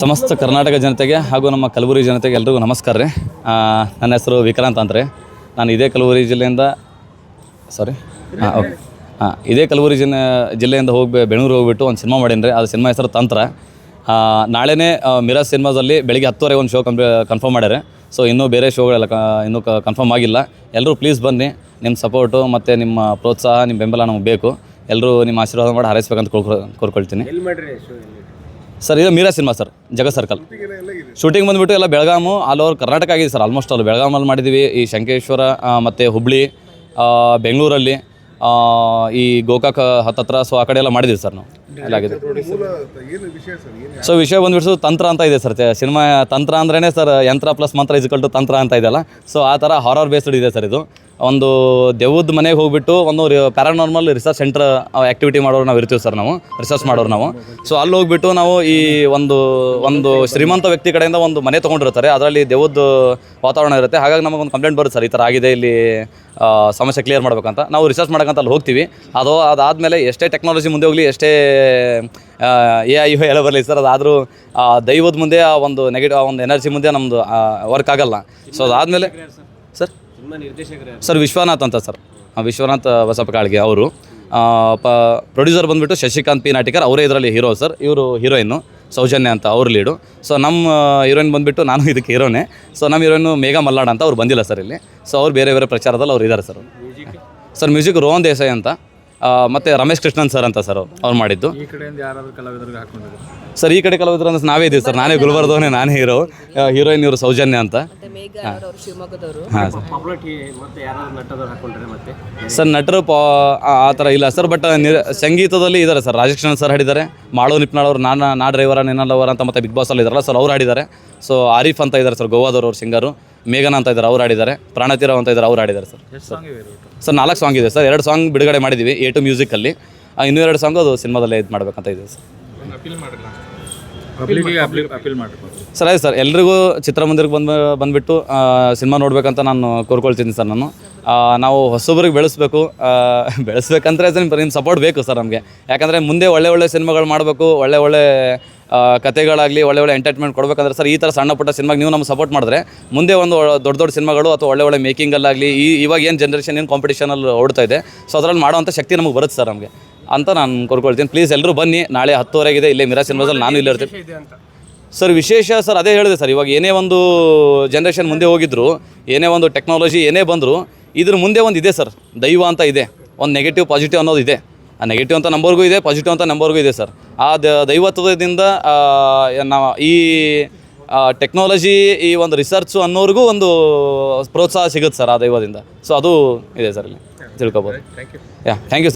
ಸಮಸ್ತ ಕರ್ನಾಟಕ ಜನತೆಗೆ ಹಾಗೂ ನಮ್ಮ ಕಲಬುರಗಿ ಜನತೆಗೆ ಎಲ್ರಿಗೂ ನಮಸ್ಕಾರ ರೀ. ನನ್ನ ಹೆಸರು ವಿಕ್ರಾಂತ್ ಅಂತ ರೀ. ನಾನು ಇದೇ ಕಲಬುರಗಿ ಜಿಲ್ಲೆಯಿಂದ ಸಾರಿ ಹಾಂ ಓಕೆ. ಹಾಂ ಇದೇ ಕಲಬುರಗಿ ಜಿಲ್ಲೆ, ಜಿಲ್ಲೆಯಿಂದ ಹೋಗಿ ಬೆಂಗಳೂರು ಹೋಗ್ಬಿಟ್ಟು ಒಂದು ಸಿನಿಮಾ ಮಾಡೀನಿ ರೀ. ಅದು ಸಿನಿಮಾ ಹೆಸರು ತಂತ್ರ. ನಾಳೆನೇ ಮಿರಾಜ್ ಸಿನಿಮಾದಲ್ಲಿ ಬೆಳಿಗ್ಗೆ ಹತ್ತುವರೆಗೆ ಒಂದು ಶೋ ಕಂಪ್ ಕನ್ಫರ್ಮ್ ಮಾಡ್ಯಾರೆ. ಸೊ ಇನ್ನೂ ಬೇರೆ ಶೋಗಳೆಲ್ಲ ಕ, ಇನ್ನೂ ಕನ್ಫರ್ಮ್ ಆಗಿಲ್ಲ. ಎಲ್ಲರೂ ಪ್ಲೀಸ್ ಬನ್ನಿ. ನಿಮ್ಮ ಸಪೋರ್ಟು ಮತ್ತು ನಿಮ್ಮ ಪ್ರೋತ್ಸಾಹ ನಿಮ್ಮ ಬೆಂಬಲ ನಮಗೆ ಬೇಕು. ಎಲ್ಲರೂ ನಿಮ್ಮ ಆಶೀರ್ವಾದ ಮಾಡಿ ಹಾರೈಸ್ಬೇಕಂತ ಕೋರ್ಕೊ, ಕೋರ್ಕೊಳ್ತೀನಿ. ಸರ್, ಇದು ಮೀರಾ ಸಿನಿಮಾ ಸರ್, ಜಗ ಸರ್ಕಲ್. ಶೂಟಿಂಗ್ ಬಂದುಬಿಟ್ಟು ಎಲ್ಲ ಬೆಳಗಾಮು ಆಲ್ ಓವರ್ ಕರ್ನಾಟಕ ಆಗಿದೆ ಸರ್ ಆಲ್ಮೋಸ್ಟ್ ಆಲ್ ಬೆಳಗಾಮಲ್ಲಿ ಮಾಡಿದ್ದೀವಿ ಈ ಶಂಕೇಶ್ವರ ಮತ್ತು ಹುಬ್ಳಿ ಬೆಂಗಳೂರಲ್ಲಿ ಈ ಗೋಕಾಕ ಹತ್ತತ್ರ ಸೊ ಆ ಕಡೆ ಎಲ್ಲ ಮಾಡಿದ್ದೀವಿ ಸರ್ ನಾವು. ಎಲ್ಲ ಆಗಿದೆ. ಸೊ ವಿಷಯ ಬಂದ್ಬಿಟ್ಟು ತಂತ್ರ ಅಂತ ಇದೆ ಸರ್, ಸಿನಿಮಾ ತಂತ್ರ ಅಂದ್ರೇ ಸರ್, ಯಂತ್ರ ಪ್ಲಸ್ ಮಂತ್ರ ಇಸ್ಕಲ್ ಟು ತಂತ್ರ ಅಂತ ಇದೆಯಲ್ಲ. ಸೊ ಆ ಥರ ಹಾರರ್ ಬೇಸ್ಡ್ ಇದೆ ಸರ್ ಇದು. ಒಂದು ದೆವ್ವದ ಮನೆಗೆ ಹೋಗ್ಬಿಟ್ಟು ಒಂದು ಪ್ಯಾರಾನಾರ್ಮಲ್ ರಿಸರ್ಚ್ ಸೆಂಟರ್ ಆ್ಯಕ್ಟಿವಿಟಿ ಮಾಡೋರು ನಾವು ಇರ್ತೀವಿ ಸರ್ ನಾವು ರಿಸರ್ಚ್ ಮಾಡೋರು ನಾವು. ಸೊ ಅಲ್ಲಿ ಹೋಗ್ಬಿಟ್ಟು ನಾವು ಈ ಒಂದು ಒಂದು ಶ್ರೀಮಂತ ವ್ಯಕ್ತಿ ಕಡೆಯಿಂದ ಒಂದು ಮನೆ ತೊಗೊಂಡಿರ್ತಾರೆ. ಅದರಲ್ಲಿ ದೆವ್ವದ ವಾತಾವರಣ ಇರುತ್ತೆ. ಹಾಗಾಗಿ ನಮಗೊಂದು ಕಂಪ್ಲೇಂಟ್ ಬರುತ್ತೆ ಸರ್ ಈ ಥರ ಆಗಿದೆ ಇಲ್ಲಿ ಸಮಸ್ಯೆ ಕ್ಲಿಯರ್ ಮಾಡ್ಬೇಕಂತ. ನಾವು ರಿಸರ್ಚ್ ಮಾಡೋಕ್ಕಂತ ಅಲ್ಲಿ ಹೋಗ್ತೀವಿ. ಅದು ಅದಾದಮೇಲೆ ಎಷ್ಟೇ ಟೆಕ್ನಾಲಜಿ ಮುಂದೆ ಹೋಗಲಿ ಎಷ್ಟೇ ಎ ಐ ಯು ಎಲ್ಲ ಬರಲಿ ಸರ್ ಅದಾದರೂ ದೈವದ ಮುಂದೆ ಆ ಒಂದು ನೆಗೆಟಿವ್ ಆ ಒಂದು ಎನರ್ಜಿ ಮುಂದೆ ನಮ್ಮದು ವರ್ಕ್ ಆಗಲ್ಲ. ಸೊ ಅದಾದಮೇಲೆ ಸರ್? ಸರ್ ವಿಶ್ವನಾಥ್ ಅಂತ ಸರ್. ವಿಶ್ವನಾಥ್ ಬಸಪ್ಪ ಕಾಳ್ಗೆ ಅವರು. ಪ ಪ್ರೊಡ್ಯೂಸರ್ ಬಂದುಬಿಟ್ಟು ಶಶಿಕಾಂತ್ ಪಿ ನಾಟಿಕರ್ ಅವರೇ ಇದರಲ್ಲಿ ಹೀರೋ ಸರ್. ಇವರು ಹೀರೋಯಿನ್ನು ಸೌಜನ್ಯ ಅಂತ ಅವ್ರ ಲೀಡು ಸೊ ನಮ್ಮ ಹೀರೋಯಿನ್ ಬಂದುಬಿಟ್ಟು ನಾನು ಇದಕ್ಕೆ ಹೀರೋನೇ ಸೊ ನಮ್ಮ ಹೀರೋಯಿನು ಮೇಘ ಮಲ್ಲಾಡ್ ಅಂತ ಅವ್ರು ಬಂದಿಲ್ಲ ಸರ್ ಇಲ್ಲಿ. ಸೊ ಅವ್ರು ಬೇರೆ ಬೇರೆ ಪ್ರಚಾರದಲ್ಲಿ ಅವ್ರು ಇದ್ದಾರೆ sir. Sir music Rohan Desai ಅಂತ. ಮತ್ತೆ ರಮೇಶ್ ಕೃಷ್ಣನ್ ಸರ್ ಅಂತ ಸರ್ ಅವ್ರು ಮಾಡಿದ್ದು. ಈ ಕಡೆಯಿಂದ ಯಾರಾದ್ರೂ ಕಲಾವಿದರಿಗೆ ಹಾಕೊಂಡಿದ್ರು ಸರ್ ಈ ಕಡೆ ಕಲಾವಿದರು ಅಂದ್ರೆ ನಾವೇ ಇದೀವಿ ಸರ್ ನಾನೇ ಗುಲ್ಬರ್ದವನೇ ನಾನೇ ಹೀರೋ ಹೀರೋಯಿನ್ ಇವರು ಸೌಜನ್ಯ ಅಂತ. ಮತ್ತೆ ಯಾರಾದ್ರೂ ನಟದವ್ರು ಹಾಕೊಂಡ್ರೆ ಮತ್ತೆ? ಸರ್ ನಟರು ಪಾ ಆ ತರ ಥರ ಇಲ್ಲ ಸರ್ ಬಟ್ ನಿರ್ ಸಂಗೀತದಲ್ಲಿ ಇದ್ದಾರೆ ಸರ್ ರಾಜಕೃಷ್ಣನ್ ಸರ್ ಹಾಡಿದ್ದಾರೆ. ಮಾಳು ನಿಪ್ನಾಳ್ ಅವರು ನಾನು ನಾ ಡ್ರೈವರ ನಿನ್ನಲ್ಲವರ ಅಂತ ಮತ್ತೆ ಬಿಗ್ ಬಾಸಲ್ಲಿ ಇದಾರಲ್ಲ ಸರ್ ಅವ್ರು ಹಾಡಿದ್ದಾರೆ. ಸೊ ಆರಿಫ್ ಅಂತ ಇದ್ದಾರೆ ಸರ್ ಗೋವಾದವ್ರು ಅವ್ರ ಸಿಂಗರು ಮೇಘನ ಅಂತ ಇದ್ದಾರೆ ಅವ್ರು ಆಡಿದ್ದಾರೆ ಪ್ರಾಣತೀರ ಅಂತ ಇದ್ದಾರೆ ಅವ್ರು ಆಡಿದ್ದಾರೆ ಸರ್. ಸರ್ ನಾಲ್ಕು ಸಾಂಗ್ ಇದೆ ಸರ್. ಎರಡು ಸಾಂಗ್ ಬಿಡುಗಡೆ ಮಾಡಿದ್ದೀವಿ ಎ ಟು ಮ್ಯೂಸಿಕಲ್ಲಿ ಇನ್ನೂ ಎರಡು ಸಾಂಗ್ ಅದು ಸಿನಿಮಾದಲ್ಲೇ ಇದು ಮಾಡಬೇಕಂತ ಇದೆ ಸರ್. ಸರ್ ಆಯ್ತು ಸರ್. ಎಲ್ರಿಗೂ ಚಿತ್ರಮಂದಿರಕ್ಕೆ ಬಂದು ಬಂದ್ಬಿಟ್ಟು ಸಿನಿಮಾ ನೋಡಬೇಕಂತ ನಾನು ಕೋರ್ಕೊಳ್ತೀನಿ ಸರ್ ನಾನು. ನಾವು ಹೊಸಬ್ರಿಗೆ ಬೆಳೆಸ್ಬೇಕು. ಬೆಳೆಸ್ಬೇಕಂದ್ರೆ ನಿಮ್ಮ ನಿಮ್ಮ ಸಪೋರ್ಟ್ ಬೇಕು ಸರ್ ನಮಗೆ. ಯಾಕಂದರೆ ಮುಂದೆ ಒಳ್ಳೆ ಒಳ್ಳೆ ಸಿನಿಮಾಗಳು ಮಾಡಬೇಕು ಒಳ್ಳೆ ಒಳ್ಳೆ ಕತೆಗಳಾಗಲಿ ಒಳ್ಳೆ ಒಳ್ಳೆ ಎಂಟರ್ಟೈನ್ಮೆಂಟ್ ಕೊಡಬೇಕಂದ್ರೆ ಸರ್ ಈ ಥರ ಸಣ್ಣ ಪುಟ್ಟ ಸಿನಿಮಾಗೆ ನೀವು ನಮ್ಮ ಸಪೋರ್ಟ್ ಮಾಡಿದ್ರೆ ಮುಂದೆ ಒಂದು ದೊಡ್ಡ ದೊಡ್ಡ ಸಿನಿಮಾಗಳು ಅಥವಾ ಒಳ್ಳೆ ಒಳ್ಳೆ ಮೇಕಿಂಗಲ್ಲಾಗಲಿ ಈ ಇವಾಗ ಏನು ಜನ್ರೇಷನ್ ಏನು ಕಾಂಪಿಟೇಷನಲ್ಲಿ ಓಡ್ತಾ ಇದೆ ಸೊ ಅದರಲ್ಲಿ ಮಾಡೋವಂಥ ಶಕ್ತಿ ನಮಗೆ ಬರುತ್ತೆ ಸರ್ ನಮಗೆ. ಅಂತ ನಾನು ಕೋರ್ಕೊಳ್ತೀನಿ. ಪ್ಲೀಸ್ ಎಲ್ಲರೂ ಬನ್ನಿ. ನಾಳೆ ಹತ್ತುವರೆಗಿದೆ ಇಲ್ಲೇ ಮಿರಾ ಸಿನಿಮಾದಲ್ಲಿ ನಾನು ಇಲ್ಲೇ ಇರ್ತೀನಿ. ಸರ್ ವಿಶೇಷ ಸರ್ ಅದೇ ಹೇಳಿದೆ ಸರ್. ಇವಾಗ ಏನೇ ಒಂದು ಜನ್ರೇಷನ್ ಮುಂದೆ ಹೋಗಿದ್ರು ಏನೇ ಒಂದು ಟೆಕ್ನಾಲಜಿ ಏನೇ ಬಂದರೂ ಇದ್ರ ಮುಂದೆ ಒಂದು ಇದೆ ಸರ್. ದೈವ ಅಂತ ಇದೆ. ಒಂದು ನೆಗೆಟಿವ್ ಪಾಸಿಟಿವ್ ಅನ್ನೋದು ಇದೆ. ಆ ನೆಗೆಟಿವ್ ಅಂತ ನಂಬರ್ಗೂ ಇದೆ ಪಾಸಿಟಿವ್ ಅಂತ ನಂಬರ್ಗೂ ಇದೆ ಸರ್. ಆ ದೈವತ್ವದಿಂದ ನಾವು ಈ ಟೆಕ್ನಾಲಜಿ ಈ ಒಂದು ರಿಸರ್ಚು ಅನ್ನೋರಿಗೂ ಒಂದು ಪ್ರೋತ್ಸಾಹ ಸಿಗುತ್ತೆ ಸರ್ ಆ ದೈವದಿಂದ. ಸೊ ಅದು ಇದೆ ಸರ್ ಇಲ್ಲಿ. ತಿಳ್ಕೊಬೋದು. Yeah thank you